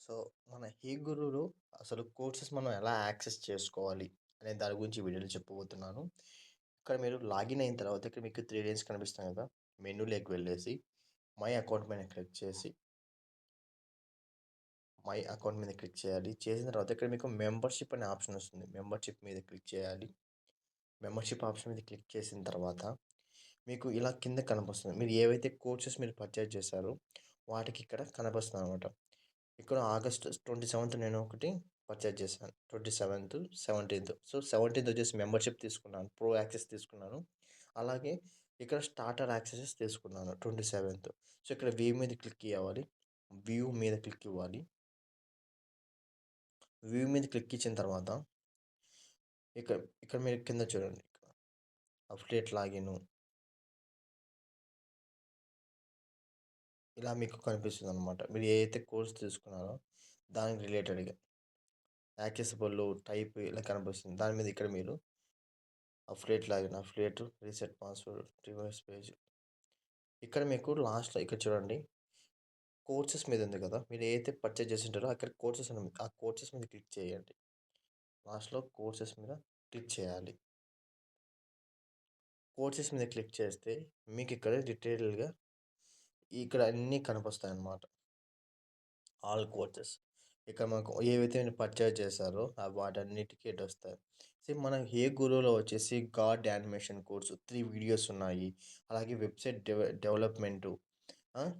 So, మన he గురువులు అసలు కోర్సెస్ మనం ఎలా యాక్సెస్ చేసుకోవాలి అనే దాని గురించి వీడియోలో చెప్పబోతున్నాను. ఇక్కడ మీరు లాగిన్ అయిన తర్వాత ఇక్కడ మీకు త్రీ డేస్ కనిపిస్తాయి కదా! మెనూలోకి వెళ్ళేసి మై అకౌంట్ మీద క్లిక్ చేసి మై అకౌంట్ మీద క్లిక్ చేయాలి. చేసిన తర్వాత ఇక్కడ మీకు మెంబర్‌షిప్ అనే ఆప్షన్ వస్తుంది. మెంబర్‌షిప్ మీద క్లిక్ చేయాలి. మెంబర్‌షిప్ ఆప్షన్ మీద క్లిక్ చేసిన తర్వాత మీకు ఇలా కింద కనిపిస్తుంది. మీరు ఏవైతే కోర్సెస్ మీరు పర్చేజ్ చేశారో వాటికి ఇక్కడ కనిపిస్తుందనమాట. ఇక్కడ ఆగస్ట్ 27థ్ నేను ఒకటి పర్చేజ్ చేశాను. 27థ్, 17థ్. సో, 17థ్ వచ్చేసి మెంబర్‌షిప్ తీసుకున్నాను. ప్రో యాక్సెస్ తీసుకున్నాను. అలాగే ఇక్కడ స్టార్టర్ యాక్సెసెస్ తీసుకున్నాను 27థ్. సో, ఇక్కడ వ్యూ మీద క్లిక్ ఇవ్వాలి. వ్యూ మీద క్లిక్ ఇవ్వాలి. వ్యూ మీద క్లిక్ ఇచ్చిన తర్వాత ఇక్కడ ఇక్కడ మీరు కింద చూడండి. అప్డేట్ లాగిన్ ఇలా మీకు కనిపిస్తుంది అనమాట మీరు ఏదైతే కోర్స్ తీసుకున్నారో దానికి రిలేటెడ్‌గా యాక్సెసిబుల్ టైప్ ఇలా కనిపిస్తుంది. దాని మీద ఇక్కడ మీరు affiliate login, affiliate reset password, reverse page ఇక్కడ మీకు లాస్ట్‌లో ఇక్కడ చూడండి. కోర్సెస్ మీద ఉంది కదా! మీరు ఏదైతే పర్చేజ్ చేసి ఉంటారో అక్కడ కోర్సెస్ అని ఆ కోర్సెస్ మీద క్లిక్ చేయండి. లాస్ట్‌లో కోర్సెస్ మీద క్లిక్ చేయాలి. కోర్సెస్ మీద క్లిక్ చేస్తే మీకు ఇక్కడ డీటెయిల్‌గా ఇక్కడ అన్నీ కనిపిస్తాయన్నమాట. All courses. ఇక్కడ మనకు ఏవైతే మీరు పర్చేజ్ చేశారో వాటన్నిటికీ వాటన్నిటికి ఇటొస్తాయి. సో, మనం ఏ గురువులో వచ్చేసి god animation course three videos ఉన్నాయి. అలాగే website dev development,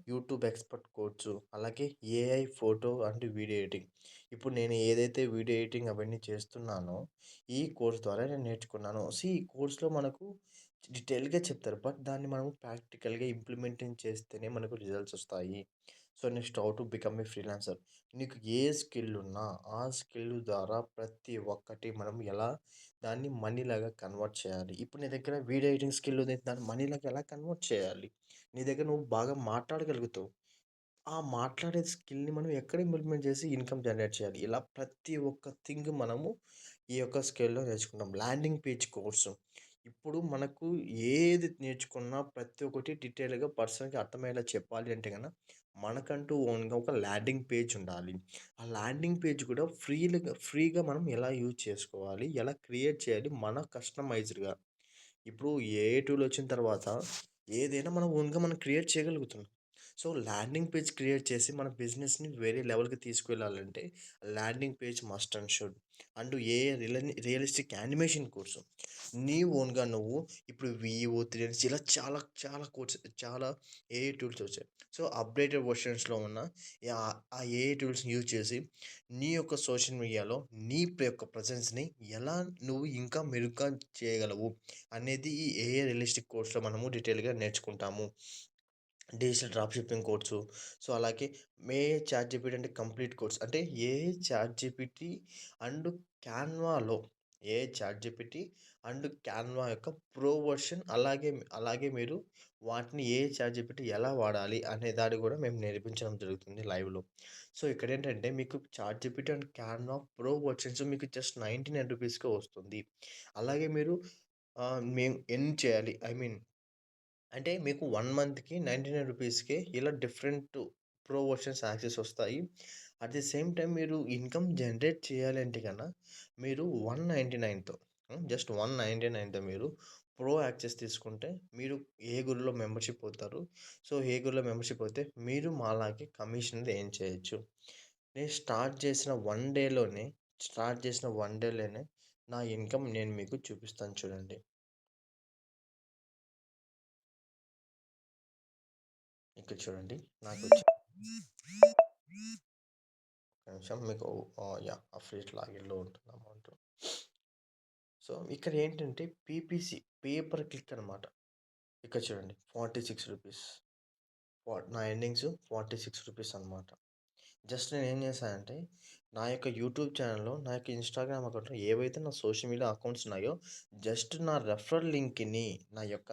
YouTube expert course, అలాగే AI photo and video editing. ఇప్పుడు నేను ఏదైతే వీడియో ఎడిటింగ్ అవన్నీ చేస్తున్నానో ఈ కోర్స్ ద్వారా నేను నేర్చుకున్నాను. సో ఈ కోర్స్‌లో మనకు డీటెయిల్‌గా చెప్తారు. బట్ దాన్ని మనం ప్రాక్టికల్‌గా ఇంప్లిమెంటింగ్ చేస్తేనే మనకు రిజల్ట్స్ వస్తాయి. So, next how to become a freelancer. నీకు ఏ స్కిల్ ఉన్నా ఆ స్కిల్ ద్వారా ప్రతి ఒక్కటి మనం ఎలా దాన్ని మనీలాగా కన్వర్ట్ చేయాలి. ఇప్పుడు నీ దగ్గర వీడియో ఎడిటింగ్ స్కిల్ ఉంది. దాన్ని మనీలాగా ఎలా కన్వర్ట్ చేయాలి. నీ దగ్గర నువ్వు బాగా మాట్లాడగలుగుతావు. ఆ మాట్లాడే స్కిల్‌ని మనం ఎక్కడ ఇంప్లిమెంట్ చేసి ఇన్‌కమ్ జనరేట్ చేయాలి. ఇలా ప్రతి ఒక్క థింగ్ మనము ఈ యొక్క స్కిల్‌లో నేర్చుకుంటాం. Landing page course. ఇప్పుడు మనకు ఏది నేర్చుకున్నా ప్రతి ఒక్కటి డీటెయిల్‌గా పర్సన్‌కి అర్థమయ్యేలా చెప్పాలి అంటే కన్నా మనకంటూ ఓన్‌గా ఒక ల్యాండింగ్ పేజ్ ఉండాలి. ఆ ల్యాండింగ్ పేజ్ కూడా ఫ్రీలుగా ఫ్రీగా మనం ఎలా యూజ్ చేసుకోవాలి, ఎలా క్రియేట్ చేయాలి మన కస్టమైజ్డ్‌గా. ఇప్పుడు ఏ టూల్ వచ్చిన తర్వాత ఏదైనా మనం ఓన్‌గా మనం క్రియేట్ చేయగలుగుతున్నాం. సో, ల్యాండింగ్ పేజ్ క్రియేట్ చేసి మన బిజినెస్‌ని వేరే లెవెల్‌కి తీసుకెళ్ళాలంటే landing page must and should. And AI రియలని realistic animation course. నీ ఓన్‌గా నువ్వు ఇప్పుడు వివో త్రీ అని ఇలా చాలా చాలా కోర్స్ చాలా ఏఐ టూల్స్ వచ్చాయి. సో, అప్‌డేటెడ్ వర్షన్స్లో ఉన్న ఆ ఏఐ టూల్స్‌ని యూజ్ చేసి నీ యొక్క సోషల్ మీడియాలో నీ యొక్క ప్రెజెన్స్‌ని ఎలా నువ్వు ఇంకా మెరుగ్గా చేయగలవు అనేది ఈ ఏఐ రియలిస్టిక్ కోర్స్‌లో మనము డీటెయిల్‌గా నేర్చుకుంటాము. Digital drop shipping course. So, అలాగే మే చాట్ జీపీటీ అంటే కంప్లీట్ కోర్స్. అంటే ఏ చాట్ జీపీటీ అండ్ క్యాన్వాలో ఏ చాట్ జీపీటీ అండ్ క్యాన్వా యొక్క ప్రో వర్షన్ అలాగే అలాగే మీరు వాటిని ఏ చాట్ జీపీటీ ఎలా వాడాలి అనే దాన్ని కూడా మేము నేర్పించడం జరుగుతుంది లైవ్‌లో. సో, ఇక్కడ ఏంటంటే మీకు ChatGPT and Canva pro versions మీకు జస్ట్ 99 రూపీస్‌కే వస్తుంది. అలాగే మీరు మేము ఎన్ చేయాలి. ఐ మీన్ అంటే మీకు వన్ మంత్‌కి 99 రూపీస్‌కే ఇలా డిఫరెంట్ ప్రో వర్షన్స్ యాక్సెస్ వస్తాయి. అట్ ది సేమ్ టైం మీరు ఇన్‌కమ్ జనరేట్ చేయాలంటే కన్నా మీరు వన్ నైంటీ నైన్తో జస్ట్ 199తో మీరు ప్రో యాక్సెస్ తీసుకుంటే మీరు ఏ గురులో మెంబర్‌షిప్ అవుతారు. సో, ఏ గురులో మెంబర్‌షిప్ అయితే మీరు మాలాగే కమిషన్ ఏం చేయొచ్చు. నేను స్టార్ట్ చేసిన వన్ డేలోనే స్టార్ట్ చేసిన వన్ డేలోనే నా ఇన్‌కమ్ నేను మీకు చూపిస్తాను చూడండి. ఇక్కడ చూడండి. నాకొచ్చి ఒక్క నిమిషం మీకు యాహ్! అఫిలియేట్ లాగిన్‌లో ఉంటుంది అమౌంట్. సో, ఇక్కడ ఏంటంటే పీపీసీ పేపర్ క్లిక్ అనమాట. ఇక్కడ చూడండి 46 రూపీస్. ఫా నా ఎర్నింగ్స్ 46 రూపీస్ అనమాట. జస్ట్ నేనేం చేశానంటే నా యొక్క యూట్యూబ్ ఛానెల్‌లో, నా యొక్క ఇన్‌స్టాగ్రామ్ అకౌంట్‌లో ఏవైతే నా సోషల్ మీడియా అకౌంట్స్ ఉన్నాయో జస్ట్ నా రెఫరల్ లింక్‌ని నా యొక్క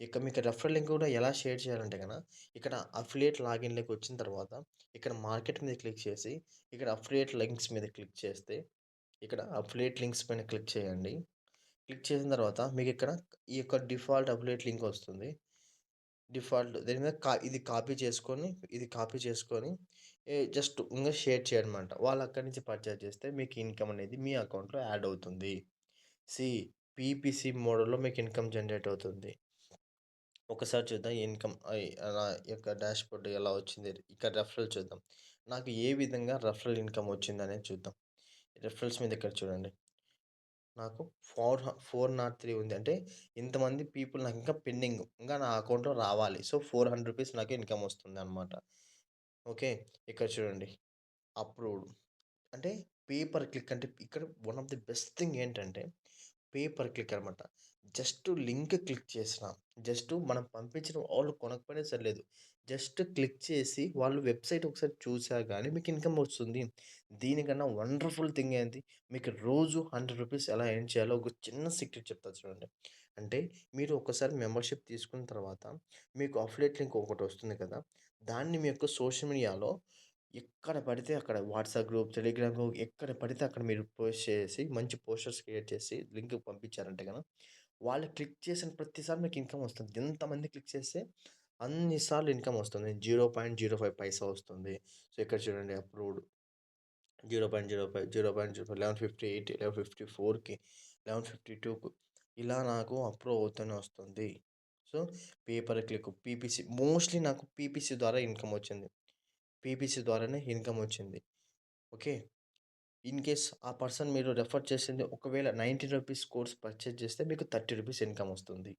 ఇక మీకు రెఫరల్ లింక్ కూడా ఎలా షేర్ చేయాలంటే కనుక ఇక్కడ అఫిలియేట్ లాగిన్‌లోకి వచ్చిన తర్వాత ఇక్కడ మార్కెట్ మీద క్లిక్ చేసి ఇక్కడ అఫిలియేట్ లింక్స్ మీద క్లిక్ చేస్తే ఇక్కడ అఫిలియేట్ లింక్స్ పైన క్లిక్ చేయండి. క్లిక్ చేసిన తర్వాత మీకు ఇక్కడ ఈ యొక్క డిఫాల్ట్ అఫిలియేట్ లింక్ వస్తుంది. డిఫాల్ట్ దీని మీద కా ఇది కాపీ చేసుకొని ఇది కాపీ చేసుకొని జస్ట్ ఇంకా షేర్ చేయడమంట. వాళ్ళు అక్కడి నుంచి పర్చేజ్ చేస్తే మీకు ఇన్‌కమ్ అనేది మీ అకౌంట్‌లో యాడ్ అవుతుంది. సి పీపీసీ మోడల్‌లో మీకు ఇన్‌కమ్ జనరేట్ అవుతుంది. ఒకసారి చూద్దాం ఇన్‌కమ్ నా యొక్క డాష్ బోర్డ్ ఎలా వచ్చింది. ఇక్కడ రెఫరల్ చూద్దాం. నాకు ఏ విధంగా రెఫరల్ ఇన్‌కమ్ వచ్చిందనేది చూద్దాం. రెఫరల్స్ మీద ఇక్కడ చూడండి. నాకు ఫోర్ హ 403 ఉంది. అంటే ఇంతమంది పీపుల్ నాకు ఇంకా పెండింగ్. ఇంకా నా అకౌంట్‌లో రావాలి. సో, 400 రూపీస్ నాకు ఇన్‌కమ్ వస్తుంది అనమాట ఓకే. ఇక్కడ చూడండి. అప్రూవ్డ్. అంటే పేపర్ క్లిక్ అంటే ఇక్కడ one of the best thing ఏంటంటే పేపర్ క్లిక్ అనమాట. జస్ట్ లింక్ క్లిక్ చేసినా, జస్ట్ మనం పంపించిన వాళ్ళు కొనకపోయినా సర్లేదు. జస్ట్ క్లిక్ చేసి వాళ్ళు వెబ్‌సైట్ ఒకసారి చూసా కానీ మీకు ఇన్‌కమ్ వస్తుంది. దీనికన్నా వండర్‌ఫుల్ థింగ్ ఏంది మీకు రోజు 100 రూపీస్ ఎలా ఎర్న్ చేయాలో ఒక చిన్న సీక్రెట్ చెప్తా చూడండి. అంటే మీరు ఒకసారి మెంబర్‌షిప్ తీసుకున్న తర్వాత మీకు అఫ్లేట్ లింక్ ఒకటి వస్తుంది కదా! దాన్ని మీ యొక్క సోషల్ మీడియాలో ఎక్కడ పడితే అక్కడ వాట్సాప్ గ్రూప్, టెలిగ్రామ్ గ్రూప్ ఎక్కడ పడితే అక్కడ మీరు పోస్ట్ చేసి మంచి పోస్టర్స్ క్రియేట్ చేసి లింక్ పంపించారంటే కదా వాళ్ళు క్లిక్ చేసిన ప్రతిసారి మీకు ఇన్‌కమ్ వస్తుంది. ఎంతమంది క్లిక్ చేస్తే అన్నిసార్లు ఇన్‌కమ్ వస్తుంది. 0.05 పైసా వస్తుంది. సో, ఇక్కడ చూడండి అప్రూవ్డ్. 0.05, 0.05, 1158, 1154కి, 1152కు ఇలా నాకు అప్రూవ్ అవుతూనే వస్తుంది. So, paper click, PPC mostly నాకు పీపీసీ ద్వారా ఇన్‌కమ్ వచ్చింది. పీపీసీ ద్వారానే ఇన్‌కమ్ వచ్చింది. ఓకే. ఇన్ కేస్ ఆ పర్సన్ మీరు రెఫర్ చేసింది ఒకవేళ 90 రూపీస్ కోర్స్ పర్చేజ్ చేస్తే మీకు 30 రూపీస్ ఇన్‌కమ్ వస్తుంది.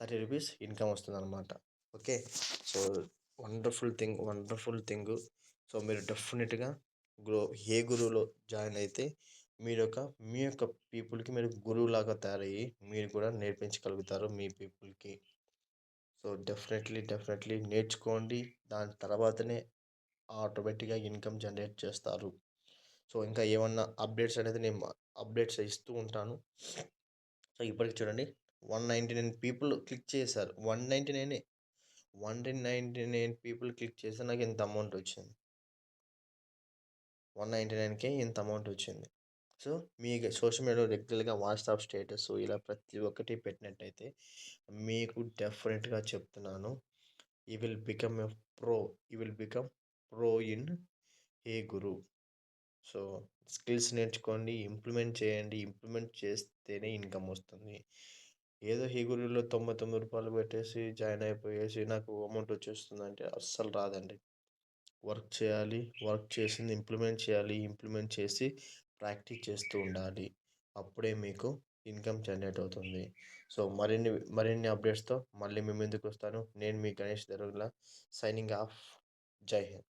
30 రూపీస్ ఇన్‌కమ్ వస్తుంది అనమాట okay. So, wonderful thing, wonderful thing so, మీరు డెఫినెట్గా గ్రో ఏ గురువులో జాయిన్ అయితే మీరు యొక్క మీ యొక్క పీపుల్‌కి మీరు గురువులాగా తయారయ్యి మీరు కూడా నేర్పించగలుగుతారు మీ పీపుల్‌కి. సో, డెఫినెట్‌లీ, డెఫినెట్‌లీ నేర్చుకోండి. దాని తర్వాతనే ఆటోమేటిక్‌గా ఇన్‌కమ్ జనరేట్ చేస్తారు. సో, ఇంకా ఏమన్నా అప్డేట్స్ అనేది నేను అప్డేట్స్ ఇస్తూ ఉంటాను. సో, ఇప్పటికి చూడండి 199 పీపుల్ క్లిక్ చేశారు. 199 199 పీపుల్ క్లిక్ చేస్తే నాకు ఇంత అమౌంట్ వచ్చింది. 199కే ఇంత అమౌంట్ వచ్చింది. సో, మీ సోషల్ మీడియాలో రెగ్యులర్‌గా వాట్సాప్ స్టేటస్ ఇలా ప్రతి ఒక్కటి పెట్టినట్టయితే మీకు డెఫినెట్గా చెప్తున్నాను. You will become a pro. You will become pro in A Guru. So, skills నేర్చుకోండి. ఇంప్లిమెంట్ చేయండి. ఇంప్లిమెంట్ చేస్తేనే ఇన్‌కమ్ వస్తుంది. ఏదో ఈ గురువులో రూ. 99 పెట్టేసి జాయిన్ అయిపోయేసి నాకు అమౌంట్ వచ్చేస్తుందంటే అస్సలు రాదండి. వర్క్ చేయాలి. వర్క్ చేసింది ఇంప్లిమెంట్ చేయాలి. ఇంప్లిమెంట్ చేసి ప్రాక్టీస్ చేస్తూ ఉండాలి. అప్పుడే మీకు ఇన్‌కమ్ జనరేట్ అవుతుంది. సో, మరిన్ని మరిన్ని అప్డేట్స్‌తో మళ్ళీ మీ ముందుకు వస్తాను. నేను మీ గణేష్ దరుగుల సైనింగ్ ఆఫ్. జై హింద్.